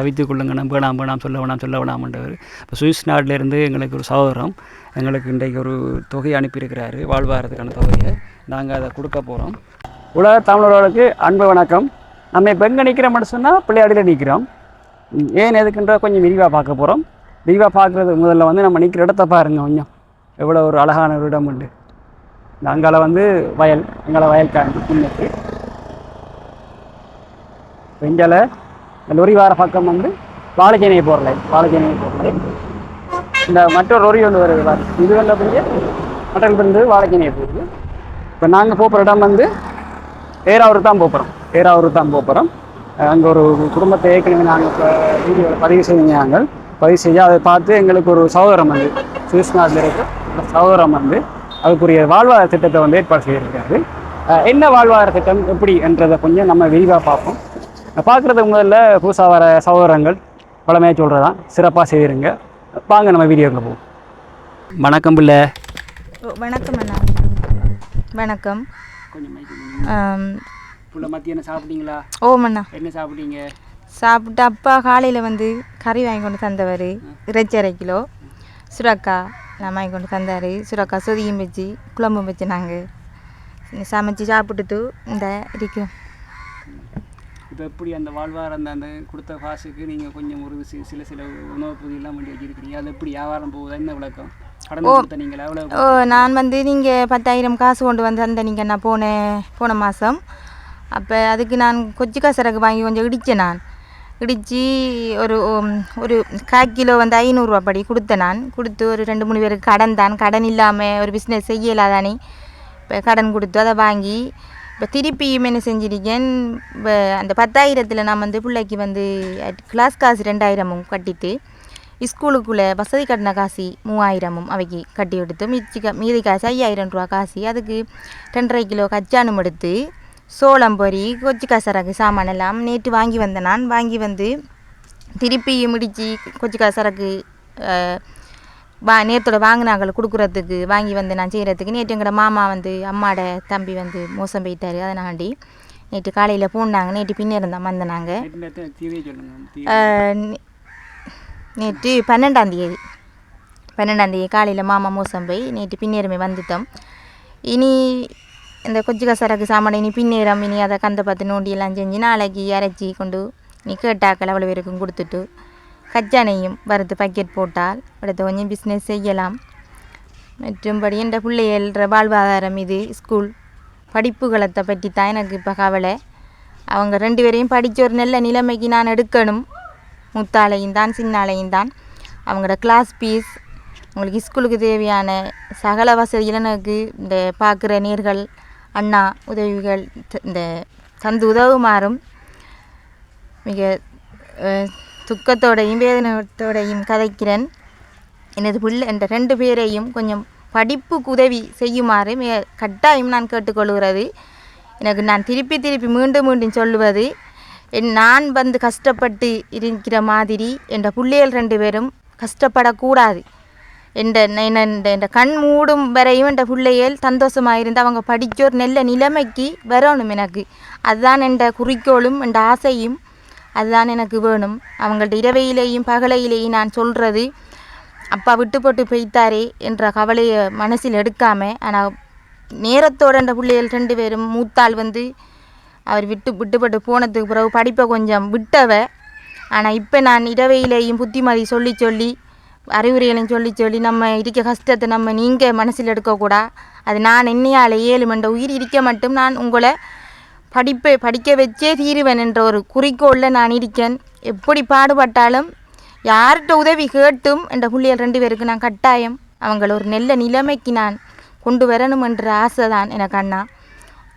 தவித்து கொள்ளுங்க வேணாம் வேணாம் சொல்ல வேணாம் சொல்ல வேணாம்ன்றவர் இப்போ சுவிஸ் நாட்டிலேருந்து எங்களுக்கு ஒரு சகோதரம் எங்களுக்கு இன்றைக்கு ஒரு தொகை அனுப்பியிருக்கிறாரு. வாழ்வாரத்துக்கான தொகையை. நாங்கள் அதை கொடுக்க போகிறோம் உலக தமிழர்களுக்கு அன்பு வணக்கம். நம்ம இப்போ எங்கே நிற்கிறோம்னு சொன்னால் பிள்ளையாடியில் நிற்கிறோம். ஏன் எதுக்குன்ற கொஞ்சம் விரிவாக பார்க்க போகிறோம் விரிவாக பார்க்குறது முதல்ல வந்து நம்ம நிற்கிற இடத்த பாருங்க கொஞ்சம். எவ்வளோ ஒரு அழகான ஒரு இடம் உண்டு. இந்த அங்கால வந்து வயல் அங்கால வயல் காண்டி பின்னுக்கு இந்தியாவில் லொரி வார பக்கம் வந்து பாலச்சேனையை போகிறல பாலச்சேனையை போகிறல இந்த மற்றொரு லொரி ஒன்று வருது இது வந்து அப்படியே மட்டல் வந்து வாழைச்சேனையை போகுது இப்போ நாங்கள் போகிற இடம் வந்து ஏறாவூர் தான் போகிறோம். ஏறாவூர் தான் போகிறோம். அங்கே ஒரு குடும்பத்தை ஏற்கனவே நாங்கள் இப்போ வீடியோவில் பதிவு நாங்கள். பதிவு செஞ்சு அதை பார்த்து எங்களுக்கு ஒரு சகோதரம் வந்து சுவிஸ் நாட்டில் இருக்க சகோதரம் வந்து அதுக்குரிய வாழ்வாதார திட்டத்தை வந்து ஏற்பாடு செய்திருக்காரு என்ன வாழ்வாதார திட்டம் எப்படி என்றதை கொஞ்சம் நம்ம விரிவாக பார்ப்போம். பார்க்குறதுக்கு முதல்ல புதுசாக வர சகோதரங்கள் பழமையாக சொல்கிறதான் சிறப்பாக செய்திருங்க. வாங்க நம்ம வீடியோக்கு போவோம். வணக்கம் பிள்ளை. வணக்கம் அண்ணா. வணக்கம். பிள்ளை மத்தியானம் சாப்பிட்டீங்களா? ஓம் அண்ணா. என்ன சாப்பிட்டீங்க? சாப்பிட்டு அப்பா காலையில் வந்து கறி வாங்கி கொண்டு தந்தவர். இறைச்சி அரை கிலோ. சுரக்கா நான் வாங்கி கொண்டு தந்தார். சுரக்கா சொதியும் வச்சு குழம்பும் வச்சு நாங்கள் சமைச்சு சாப்பிட்டுட்டு இந்த இருக்கோம் இப்போ எப்படி அந்த வாழ்வாரம் அந்த அந்த கொடுத்த காசுக்கு நீங்கள் கொஞ்சம் ஒரு சில சில உணவு பொதியெல்லாம் வேண்டி வச்சிருக்கிறீங்க. அது எப்படி வியாபாரம் போகுதா? என்ன விளக்கம்? ஓ நான் வந்து நீங்கள் பத்தாயிரம் காசு கொண்டு வந்து அந்த நீங்கள் நான் போன போன மாதம் அப்போ அதுக்கு நான் கொச்சி காசரக்கு வாங்கி கொஞ்சம் இடித்தேன் நான். இடித்து ஒரு ஒரு கால் கிலோ வந்து ஐநூறுரூவா படி கொடுத்தேன் நான். கொடுத்து ஒரு ரெண்டு மூணு பேருக்கு கடன் தான். கடன் இல்லாமல் ஒரு பிஸ்னஸ் செய்யலாதானே. இப்போ கடன் கொடுத்து அதை வாங்கி இப்போ திருப்பியும் என்ன செஞ்சிருக்கேன்? இப்போ அந்த பத்தாயிரத்தில் நான் வந்து பிள்ளைக்கு வந்து கிளாஸ் காசு ரெண்டாயிரமும் கட்டிட்டு ஸ்கூலுக்குள்ளே வசதி கட்டின காசு மூவாயிரமும் அவைக்கு கட்டி எடுத்து மிச்சி கா மீதி காசு ஐயாயிரம் ரூபா காசு. அதுக்கு ரெண்டரை கிலோ கச்சானும் எடுத்து சோளம் பொரி கொச்சி காசரக்கு சாமான் எல்லாம் நேற்று வாங்கி வந்தேன் நான். வாங்கி வந்து திருப்பி முடித்து கொச்சி கசரக்கு வா நேற்றோட வாங்கினாங்கள் கொடுக்குறதுக்கு வாங்கி வந்து நான் செய்கிறதுக்கு நேற்று எங்களோட மாமா வந்து அம்மாட தம்பி வந்து மோசம் போயிட்டார். அதனாண்டி நேற்று காலையில் போனாங்க. நேற்று பின்னேரம் தான் வந்தேன் நாங்கள் நேற்று நேரத்தை தீவே சொல்லுங்க தீ ஆஹ் நே- நேற்று பன்னெண்டாம் தேதி. பன்னெண்டாம் தேதி காலையில் மாமா மோசம் போய் நேற்று பின்னேரமே வந்துட்டோம். இனி இந்த கொச்சி கசரக்கு சாமான் இனி பின்னேரம் இனி அதை கந்த பார்த்து நோண்டி எல்லாம் செஞ்சு நாளைக்கு அரைச்சி கொண்டு நீ கேட்டாக்கள் அவ்வளோ பேருக்கும் கொடுத்துட்டு கச்சானையும் வறுத்து பக்கெட் போட்டால் அடுத்து கொஞ்சம் பிஸ்னஸ் செய்யலாம். மற்றும்படி என்ற பிள்ளைகள வாழ்வாதாரம் இது ஸ்கூல் படிப்புகளத்தை பற்றி தான் எனக்கு இப்போ கவலை. அவங்க ரெண்டு பேரையும் படித்த ஒரு நல்ல நிலைமைக்கு நான் எடுக்கணும். முத்தாலையும் தான் சின்னாலையும் தான். அவங்களோட கிளாஸ் ஃபீஸ் உங்களுக்கு ஸ்கூலுக்கு தேவையான சகல வசதியில் எனக்கு இந்த பார்க்குற நேர்கள் அண்ணா உதவிகள் இந்த சந்து உதவுமாறும் மிக துக்கத்தோடையும் வேதனத்தோடையும் கதைக்கிறேன். எனது பிள்ளை என்ற ரெண்டு பேரையும் கொஞ்சம் படிப்புக்கு உதவி செய்யுமாறு மிக கட்டாயம் நான் கேட்டுக்கொள்கிறது. எனக்கு நான் திருப்பி திருப்பி மீண்டும் மீண்டும் சொல்லுவது என் நான் வந்து கஷ்டப்பட்டு இருக்கிற மாதிரி என்ற பிள்ளைகள் ரெண்டு பேரும் கஷ்டப்படக்கூடாது. என்ற என்ற கண் மூடும் வரையும் என்ற பிள்ளைகள் சந்தோஷமாக இருந்து அவங்க படிக்க ஒரு நல்ல நிலைமைக்கு வரணும் எனக்கு. அதுதான் என்ற குறிக்கோளும் என்ற ஆசையும் அதுதான் எனக்கு வேணும். அவங்கள்ட்ட இரவையிலேயும் பகலையிலேயும் நான் சொல்கிறது அப்பா விட்டு போட்டு போய்த்தாரே என்ற கவலையை மனசில் எடுக்காமல் ஆனால் நேரத்தோட அந்த பிள்ளைகள் ரெண்டு பேரும் மூத்தாள் வந்து அவர் விட்டு விட்டுப்பட்டு போனதுக்கு பிறகு படிப்பை கொஞ்சம் விட்டவ ஆனால் இப்போ நான் இரவையிலேயும் புத்திமதி சொல்லி சொல்லி அறிவுரைகளையும் சொல்லி சொல்லி நம்ம இருக்க கஷ்டத்தை நம்ம நீங்கள் மனசில் எடுக்கக்கூடா. அது நான் என்னையால் ஏழு மண்ட உயிர் இருக்க மட்டும் நான் உங்களை படிப்பை படிக்க வச்சே தீருவேன் என்ற ஒரு குறிக்கோளில் நான் இருக்கேன். எப்படி பாடுபட்டாலும் யார்கிட்ட உதவி கேட்டும் என்ற புள்ளியல் ரெண்டு பேருக்கு நான் கட்டாயம் அவங்கள ஒரு நல்ல நிலைமைக்கு நான் கொண்டு வரணும் என்ற ஆசை தான் எனக்கு அண்ணா.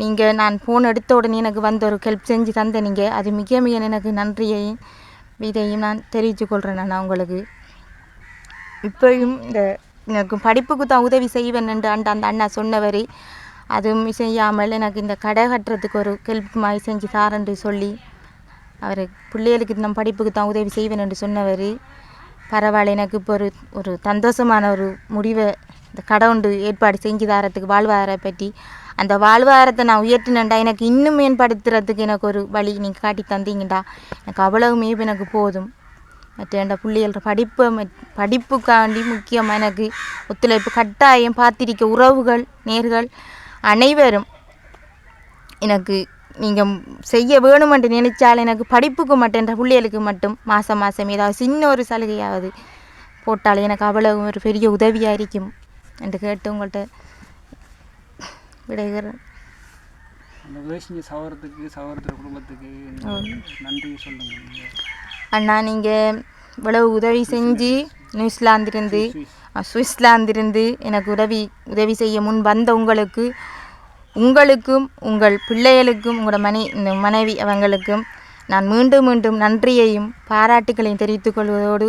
நீங்கள் நான் ஃபோன் எடுத்த உடனே எனக்கு வந்து ஒரு ஹெல்ப் செஞ்சு தந்த நீங்கள் அது மிக மிக எனக்கு நன்றியையும் இதையும் நான் தெரிவித்துக்கொள்கிறேன் அண்ணா உங்களுக்கு. இப்போயும் இந்த எனக்கு படிப்புக்கு தான் உதவி செய்வேன் என்று அந்த அந்த அண்ணா சொன்னவர் அதுவும் செய்யாமல் எனக்கு இந்த கடை கட்டுறதுக்கு ஒரு ஹெல்ப் மாதிரி செஞ்சு தாரன்று சொல்லி அவர் பிள்ளைகளுக்கு நம் படிப்புக்கு தான் உதவி செய்வேன் என்று சொன்னவர். பரவாயில்ல எனக்கு இப்போ ஒரு ஒரு சந்தோஷமான ஒரு முடிவை இந்த கடை ஒன்று ஏற்பாடு செஞ்சு தரத்துக்கு வாழ்வாதார பற்றி அந்த வாழ்வாதாரத்தை நான் உயர்த்தினேன்டா எனக்கு இன்னும் மேம்படுத்துறதுக்கு எனக்கு ஒரு வழி நீங்கள் காட்டி தந்தீங்கடா. எனக்கு அவ்வளவுமே இப்ப எனக்கு போதும். மற்ற என் பிள்ளைகள படிப்பை படிப்புக்காண்டி முக்கியமாக எனக்கு ஒத்துழைப்பு கட்டாயம் பார்த்திருக்க உறவுகள் நேர்கள் அனைவரும் எனக்கு நீங்கள் செய்ய வேணுமென்று நினைச்சால் எனக்கு படிப்புக்கு மட்டும் என்ற பிள்ளைகளுக்கு மட்டும் மாதம் மாதம் ஏதாவது சின்ன ஒரு சலுகையாவது போட்டால் எனக்கு அவ்வளவு ஒரு பெரிய உதவியாக இருக்கும் என்று கேட்டு உங்கள்கிட்ட விடைகிறேன். அண்ணா நீங்கள் இவ்வளவு உதவி செஞ்சு நியூசிலாந்திருந்து அஹ், சுவிஸ்லாந்திருந்து எனக்கு உதவி உதவி செய்ய முன் வந்த உங்களுக்கு உங்களுக்கும் உங்கள் பிள்ளைகளுக்கும் உங்களோட மனை இந்த மனைவி அவங்களுக்கும் நான் மீண்டும் மீண்டும் நன்றியையும் பாராட்டுகளையும் தெரிவித்துக் கொள்வதோடு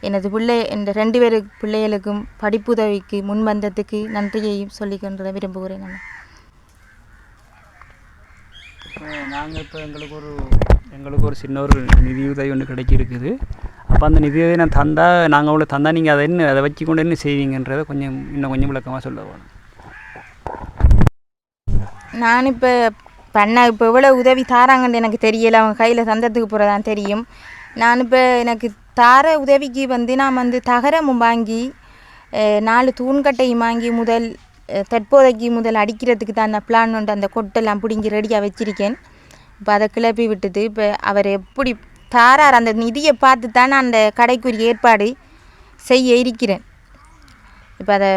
எனது பிள்ளை என்ற ரெண்டு பேரு பிள்ளைகளுக்கும் படிப்புதவிக்கு முன் வந்ததுக்கு நன்றியையும் சொல்லிக்கொண்டு விரும்புகிறேன் நான் இப்போ நாங்கள் இப்போ எங்களுக்கு ஒரு எங்களுக்கு ஒரு சின்ன ஒரு நிதியுதவி ஒன்று கிடைக்கிருக்குது. அப்போ அந்த நிதியை நான் தந்தால் நாங்கள் அவ்வளோ தந்தால் நீங்கள் அதை என்ன அதை வச்சு கொண்டு என்ன செய்வீங்கன்றதை கொஞ்சம் இன்னும் கொஞ்சம் விளக்கமாக சொல்ல வேணும் நான் இப்போ பண்ண இப்போ எவ்வளோ உதவி தாராங்கன்னு எனக்கு தெரியல. அவங்க கையில் தந்ததுக்கு போகிறதான் தெரியும். நான் இப்போ எனக்கு தார உதவிக்கு வந்து நான் வந்து தகரமும் வாங்கி நாலு தூண்கட்டையும் வாங்கி முதல் தற்போதைக்கு முதல் அடிக்கிறதுக்கு தான் அந்த பிளான் உண்டு. அந்த கொட்டெல்லாம் பிடிங்கி ரெடியாக வச்சுருக்கேன். இப்போ அதை கிளப்பி விட்டுது இப்போ அவர் எப்படி தாரார் அந்த நிதியை பார்த்து தான் நான் அந்த கடைக்குரிய ஏற்பாடு செய்ய இருக்கிறேன். இப்போ அதை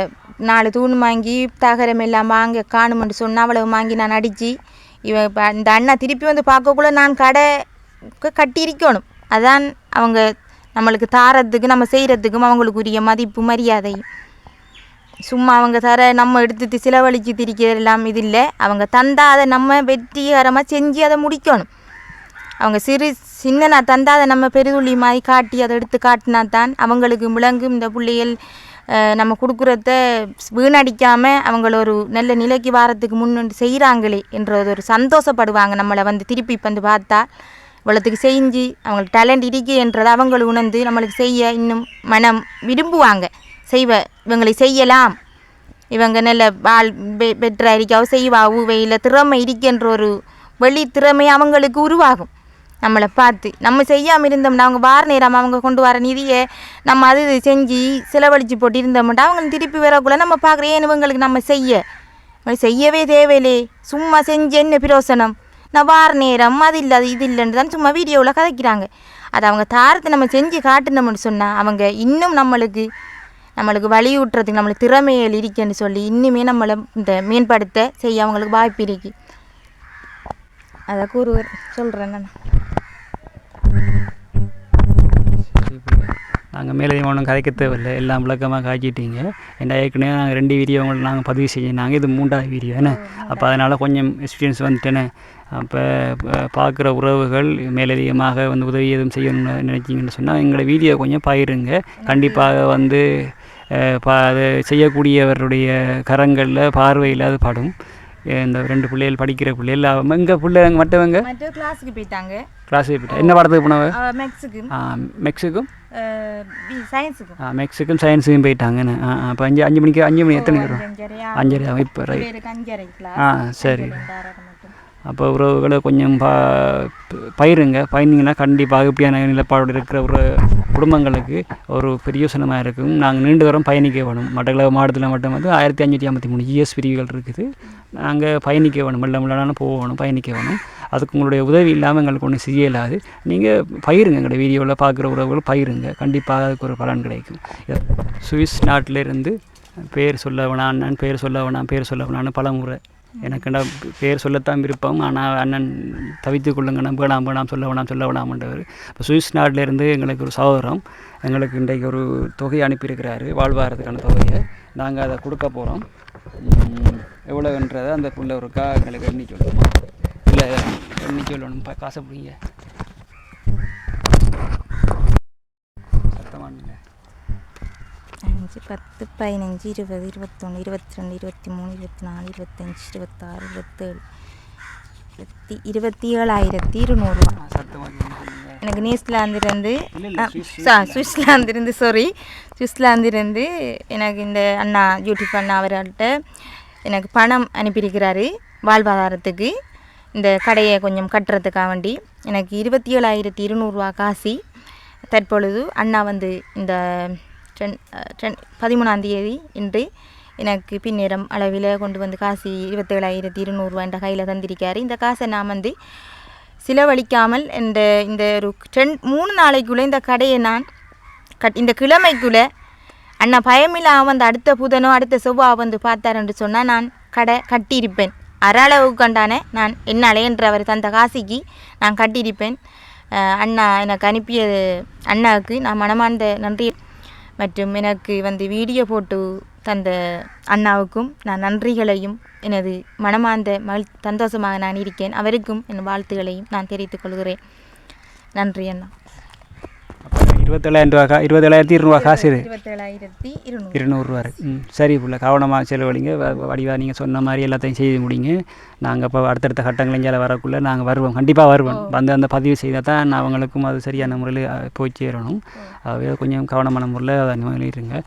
நாலு தூண் வாங்கி தகரம் எல்லாம் வாங்க காணுமென்று சொன்னால் அவ்வளவு வாங்கி நான் அடித்து இவன் இப்போ இந்த அண்ணா திருப்பி வந்து பார்க்கக்குள்ள நான் கடை கட்டியிருக்கணும். அதான் அவங்க நம்மளுக்கு தாரத்துக்கு நம்ம செய்கிறதுக்கும் அவங்களுக்கு உரிய மதிப்பு மரியாதை. சும்மா அவங்க தர நம்ம எடுத்து செலவழித்து திரிக்கிறது எல்லாம் இது இல்லை. அவங்க தந்தால் அதை நம்ம வெற்றிகரமாக செஞ்சு அதை முடிக்கணும். அவங்க சிறு சின்னனா தந்தால் அதை நம்ம பெருதுள்ளி மாதிரி காட்டி அதை எடுத்து காட்டினா தான் அவங்களுக்கு விளங்கும் இந்த பிள்ளைகள் நம்ம கொடுக்குறத வீணடிக்காமல் அவங்கள ஒரு நல்ல நிலைக்கு வாரத்துக்கு முன்னு செய்கிறாங்களே என்ற ஒரு சந்தோஷப்படுவாங்க நம்மளை வந்து திருப்பி இப்போ வந்து பார்த்தா. இவ்வளோத்துக்கு செஞ்சு அவங்களுக்கு டேலண்ட் இருக்கு என்றதை அவங்களை உணர்ந்து நம்மளுக்கு செய்ய இன்னும் மனம் விரும்புவாங்க. செய்வ இவங்களை செய்யலாம். இவங்க நல்ல வாழ் பெ- பெற்ற இருக்காவோ செய்வாவோ ஊவையில் திறமை இருக்கின்ற ஒரு வெளி திறமை அவங்களுக்கு உருவாகும். நம்மளை பார்த்து நம்ம செய்யாமல் இருந்தோம்னா அவங்க வார நேரம் அவங்க கொண்டு வர நிதியை நம்ம அது செஞ்சு செலவழித்து போட்டு இருந்தோம்னா அவங்க திருப்பி வரக்குள்ள நம்ம பார்க்குற ஏன் இவங்களுக்கு நம்ம செய்ய? செய்யவே தேவையில்லே. சும்மா செஞ்சு என்ன பிரயோசனம்? நான் வார நேரம் அது இல்லை அது இது இல்லைன்னு தான் சும்மா வீடியோவில் கதைக்கிறாங்க. அது அவங்க தாரத்தை நம்ம செஞ்சு காட்டினோம்னு சொன்னால் அவங்க இன்னும் நம்மளுக்கு நம்மளுக்கு வலியூட்டுறதுக்கு நம்மளுக்கு திறமைகள் இருக்குன்னு சொல்லி இன்னுமே நம்மளை இந்த மேம்படுத்த செய்ய அவங்களுக்கு வாய்ப்பு இருக்கு. அதை கூறுவர். சொல்கிறேன் நான். நாங்கள் மேலே ஒன்றும் கதைக்க தேவையில்லை. எல்லாம் விளக்கமாக காய்ச்சிட்டீங்க ஏன்னா ஏற்கனவே நாங்கள் ரெண்டு வீடியோ உங்களுக்கு நாங்கள் பதிவு செஞ்சோம். இது மூன்றாவது வீடியோ என்ன? அப்போ அதனால் கொஞ்சம் எக்ஸ்பீரியன்ஸ் வந்துட்டேனே. அப்போ பார்க்குற உறவுகள் மேலதிகமாக வந்து உதவி எதுவும் செய்யணும்னு நினைச்சிங்கன்னு சொன்னால் எங்களோட வீடியோ கொஞ்சம் பகிருங்க. கண்டிப்பாக வந்து பா அது செய்யக்கூடியவருடைய கரங்களில் பார்வையில் அது படும். இந்த ரெண்டு பிள்ளைகள் படிக்கிற பிள்ளைகள் எங்கள் பிள்ளைங்க மற்றவங்க? மற்ற கிளாஸுக்கு போயிட்டாங்க. கிளாஸுக்கு போயிட்டா. என்ன படத்துக்கு போனவ? மேக்ஸுக்கு ஆ, மெக்சிக்கும் சயின்ஸுக்கு ஆ மெக்சிக்கும் சயின்ஸுக்கும் போயிட்டாங்கன்னு ஆ அப்போ அஞ்சு அஞ்சு மணிக்கு அஞ்சு மணி எத்தனை வரும்? அஞ்சரை ஆகும் இப்போ ரைட் ஆ சரி. அப்போ உறவுகளை கொஞ்சம் பா பயிருங்க. பயந்தீங்கன்னா கண்டிப்பாக இப்படியான நிலப்பாடு இருக்கிற ஒரு குடும்பங்களுக்கு ஒரு பிரயோசனமாக இருக்கும். நாங்கள் நீண்ட தூரம் பயணிக்க வேணும். மட்டக்களப்பு மாவட்டத்தில் மட்டும் வந்து ஆயிரத்தி அஞ்சூற்றி ஐம்பத்தி மூணு ஜிஎஸ் பிரிவுகள் இருக்குது. நாங்கள் பயணிக்க வேணும். மெல்ல மெல்லான போகணும் பயணிக்க வேணும். அதுக்கு உங்களுடைய உதவி இல்லாமல் எங்களுக்கு ஒன்றும் செய்ய இல்லாது நீங்கள் பயிருங்க. எங்களுடைய வீடியோவில் பார்க்குற உறவுகள் பயிருங்க. கண்டிப்பாக அதுக்கு ஒரு பலன் கிடைக்கும். சுவிஸ் நாட்டிலிருந்து பேர் சொல்ல வேணாம் அண்ணன் பேர் சொல்ல வேணாம் பேர் சொல்ல வேணான்னு பல முறை எனக்குண்டா பேர் சொல்லத்தான் விருப்பம். ஆனால் அண்ணன் தவித்து கொள்ளுங்கண்ணா வேணாம் வேணாம் சொல்ல வேணாம் சொல்ல வேணாம்ன்றவர் இப்போ சுவிஸ் நாட்டிலேருந்து எங்களுக்கு ஒரு சகோதரம் எங்களுக்கு இன்றைக்கு ஒரு தொகை அனுப்பியிருக்கிறாரு. வாழ்வாரத்துக்கான தொகையை. நாங்கள் அதை கொடுக்க போகிறோம் எவ்வளோன்றதை அந்த புள்ள ஒருக்கா எங்களுக்கு எண்ணி சொல்லணுமா இல்லை எண்ணி சொல்லணும் காசை பிடிங்க. அஞ்சு பத்து பதினஞ்சு இருபது இருபத்தொன்று இருபத்தி ரெண்டு இருபத்தி மூணு இருபத்தி நாலு இருபத்தஞ்சி இருபத்தாறு இருபத்தேழு இருபத்தி இருபத்தி ஏழாயிரத்தி இருநூறுவா எனக்கு நியூசிலாந்திலிருந்து இல்ல, இல்ல, ஆ, சுவிஸ்- சா- சுவிஸ்லாந்திலிருந்து சாரி சுவிஸ்லாந்திலிருந்து எனக்கு இந்த அண்ணா யூடியூப் அண்ணா அவர்கள்ட்ட எனக்கு பணம் அனுப்பியிருக்கிறாரு வாழ்வாதாரத்துக்கு. இந்த கடையை கொஞ்சம் கட்டுறதுக்காக வேண்டி. எனக்கு இருபத்தி ஏழாயிரத்தி இருநூறுவா காசி. தற்பொழுது அண்ணா வந்து இந்த ரெண் ரெண் பதிமூணாம் தேதி இன்று எனக்கு பின்னிறம் அளவில் கொண்டு வந்து காசு இருபத்தேழாயிரத்தி இருநூறுவா என்ற கையில் தந்திருக்காரு. இந்த காசை நான் வந்து செலவழிக்காமல் இந்த இந்த ஒரு ரெண்டு மூணு நாளைக்குள்ளே இந்த கடையை நான் கட் இந்த கிழமைக்குள்ளே அண்ணா பயமில்லாம வந்து அடுத்த புதனோ அடுத்த செவ்வாய் வந்து பார்த்தாருன்னு சொன்னால் நான் கடை கட்டியிருப்பேன். அரளவுக்கு கண்டானே நான் என்ன அலையன்ற அவர் தந்த காசிக்கு நான் கட்டியிருப்பேன். அண்ணா எனக்கு அனுப்பிய அண்ணாவுக்கு நான் மனமார்ந்த நன்றி மற்றும் எனக்கு வந்து வீடியோ போட்டு தந்த அண்ணாவுக்கும் நான் நன்றிகளையும் எனது மனமார்ந்த மகிழ் சந்தோஷமாக நான் இருக்கேன் அவருக்கும் என் வாழ்த்துகளையும் நான் தெரிவித்துக் கொள்கிறேன். நன்றி அண்ணா. இருபத்தேழாயிரம் ரூபா கா இருபத்தேழாயிரத்தி இருநூறுவா காசு இது. இருநூறுவா ம் சரி புள்ள கவனமாக செலவழிங்க. வ- வடிவா நீங்கள் சொன்ன மாதிரி எல்லாத்தையும் செய்து முடிங்க. நாங்கள் இப்போ அடுத்தடுத்த கட்டங்கள் எங்கேயாவது வரக்குள்ளே நாங்கள் வருவோம். கண்டிப்பாக வருவோம். வந்து அந்த பதிவு செய்தால் தான் நான் அவங்களுக்கும் அது சரியான முறையில் போய் சேரணும். ஆகவே கொஞ்சம் கவனமான முறையில் அதை இருங்க